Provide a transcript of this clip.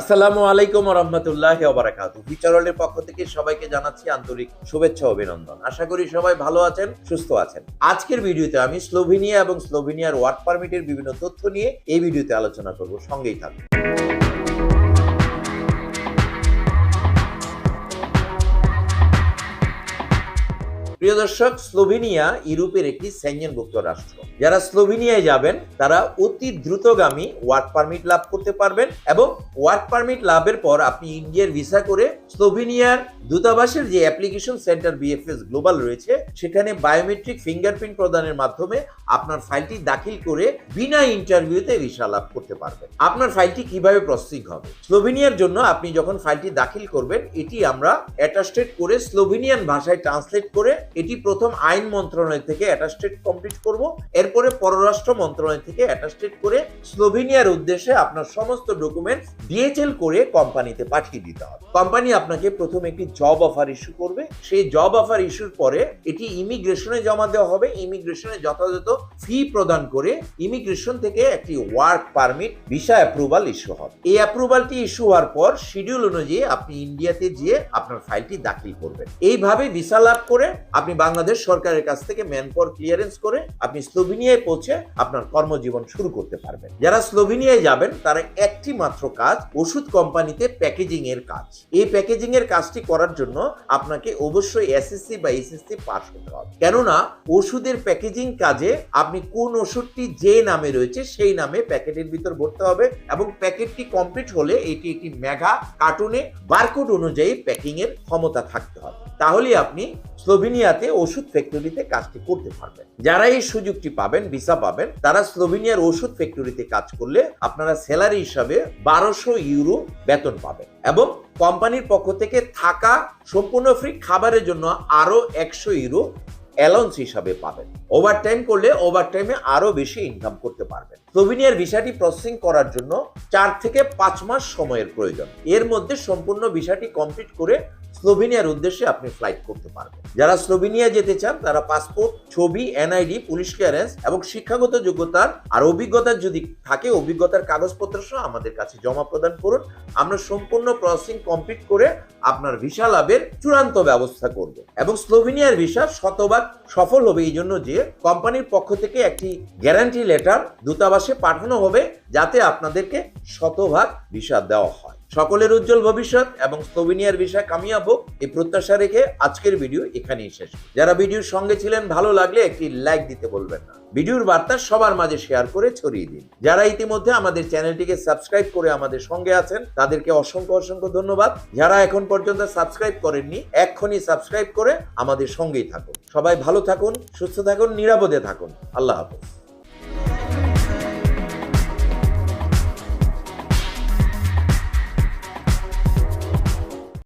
আসসালামু আলাইকুম রহমতুল্লাহ ওবরাকাত বিচারলের পক্ষ থেকে সবাইকে জানাচ্ছি আন্তরিক শুভেচ্ছা অভিনন্দন। আশা করি সবাই ভালো আছেন, সুস্থ আছেন। আজকের ভিডিওতে আমি স্লোভেনিয়া এবং স্লোভেনিয়ার ওয়ার্ড পারমিটের বিভিন্ন তথ্য নিয়ে এই ভিডিওতে আলোচনা করব। সঙ্গেই থাকুন। প্রিয় দর্শক, স্লোভেনিয়া ইউরোপের একটি সেঞ্জনভুক্ত রাষ্ট্র। যারা স্লোভেনিয়ায় যাবেন, তারা অতি দ্রুতগামী ওয়ার্ক পারমিট লাভ করতে পারবেন এবং ওয়ার্ক পারমিট লাভের পর আপনি ইন্ডিয়ার ভিসা করে স্লোভেনিয়ার দূতাবাসের যে অ্যাপ্লিকেশন সেন্টার বিএফএস গ্লোবাল রয়েছে, সেখানে বায়োমেট্রিক ফিঙ্গারপ্রিন্ট প্রদানের মাধ্যমে আপনার ফাইলটি দাখিল করে বিনা ইন্টারভিউতে ভিসা লাভ করতে পারবেন। আপনার ফাইলটি কীভাবে প্রসেসিং হবে? স্লোভেনিয়ার জন্য আপনি যখন ফাইলটি দাখিল করবেন, এটি আমরা অ্যাটাস্টেড করে স্লোভেনিয়ান ভাষায় ট্রান্সলেট করে এটি প্রথম আইন মন্ত্রণালয় থেকে অ্যাটাস্টেড কমপ্লিট করব। এরপরে পররাষ্ট্র মন্ত্রণালয় থেকে অ্যাটাস্টেড করে স্লোভেনিয়ার উদ্দেশ্যে আপনার সমস্ত ডকুমেন্টস ডিএচএল করে কোম্পানিতে পাঠিয়ে দিতে হবে। কোম্পানি আপনাকে প্রথম একটি জব অফার ইস্যু করবে। সেই জব অফার ইস্যুর পরে এটি ইমিগ্রেশনে জমা দেওয়া হবে। ইমিগ্রেশনে যথাযথ ফি প্রদান করে ইমিগ্রেশন থেকে একটি work permit visa approval issue হবে। এই অ্যাপ্রুভালটি ইস্যু হওয়ার পর শিডিউল অনুযায়ী আপনি ইন্ডিয়াতে গিয়ে আপনার ফাইলটি দাখিল করবেন। এইভাবে ভিসা লাভ করে আপনি বাংলাদেশ সরকারের কাছ থেকে ম্যান পাওয়ার ক্লিয়ারেন্স করে আপনি স্লোভেনিয়ায় পৌঁছে আপনার কর্মজীবন শুরু করতে পারবেন। যারা স্লোভেনিয়ায় যাবেন, তারা একটি মাত্র কাজ, ওষুধ কোম্পানিতে প্যাকেজিং এর কাজ। এই প্যাকেজিং এর কাজটি করার জন্য আপনাকে অবশ্যই এসএসসি বা এসএসসি পাস হতে হবে। কেননা, ওষুধের প্যাকেজিং কাজে আপনি কোন ওষুধটি যে নামে রয়েছে, সেই নামে প্যাকেটের ভিতর ভরতে হবে এবং প্যাকেটটি কমপ্লিট হলে এটি একটি মেগা কার্টুনে বারকোড অনুযায়ী প্যাকিং এর ক্ষমতা থাকতে হবে। তাহলে আপনি স্লোভেনিয়াতে ওষুধ ফ্যাক্টরিতে কাজটি করতে পারবেন। যারা এই সুযোগটি পাবেন, ভিসা পাবেন, তারা স্লোভেনিয়ার ওষুধ ফ্যাক্টরিতে কাজ করলে আপনারা স্যালারি হিসাবে বারোশো ইউরো বেতন পাবেন এবং কোম্পানির পক্ষ থেকে থাকা সম্পূর্ণ ফ্রি খাবারের জন্য আরও একশো ইউরো অ্যালাউন্স হিসাবে পাবেন। ওভারটাইম করলে ওভারটাইমে আরও বেশি ইনকাম করতে স্লোভেনিয়ার ভিসাটি প্রসেসিং করার জন্য চার থেকে পাঁচ মাস সময়ের প্রয়োজন। এর মধ্যে সম্পূর্ণ ভিসাটি কমপ্লিট করে স্লোভেনিয়ার উদ্দেশ্যে আপনি ফ্লাইট করতে পারবেন। যারা স্লোভেনিয়া যেতে চান, তারা পাসপোর্ট, ছবি, এনআইডি, পুলিশ ক্লিয়ারেন্স এবং শিক্ষাগত যোগ্যতার আর অভিজ্ঞতার যদি থাকে, অভিজ্ঞতার কাগজপত্র সহ আমাদের কাছে জমা প্রদান করুন। আমরা সম্পূর্ণ প্রসেসিং কমপ্লিট করে আপনার ভিসা লাভের চূড়ান্ত ব্যবস্থা করব। এবং স্লোভেনিয়ার ভিসা শতভাগ সফল হবে এই জন্য যে কোম্পানির পক্ষ থেকে একটি গ্যারান্টি লেটার, দূতাবাসে পাঠানো হবে যাতে আপনাদেরকে শতভাগ ভিসা দেওয়া হয়। সকলের উজ্জ্বল ভবিষ্যৎ এবং স্লোভেনিয়ার বিষয় কামিয়াব এই প্রত্যাশা রেখে আজকের ভিডিও এখানেই শেষ। যারা ভিডিওর সঙ্গে ছিলেন, ভালো লাগলে একটি লাইক দিতে বলবেন না। ভিডিওর বার্তা সবার মাঝে শেয়ার করে ছড়িয়ে দিন। যারা ইতিমধ্যে আমাদের চ্যানেলটিকে সাবস্ক্রাইব করে আমাদের সঙ্গে আছেন, তাদেরকে অসংখ্য অসংখ্য ধন্যবাদ। যারা এখন পর্যন্ত সাবস্ক্রাইব করেননি, এক্ষুনি সাবস্ক্রাইব করে আমাদের সঙ্গেই থাকুন। সবাই ভালো থাকুন, সুস্থ থাকুন, নিরাপদে থাকুন। আল্লাহ হাফেজ।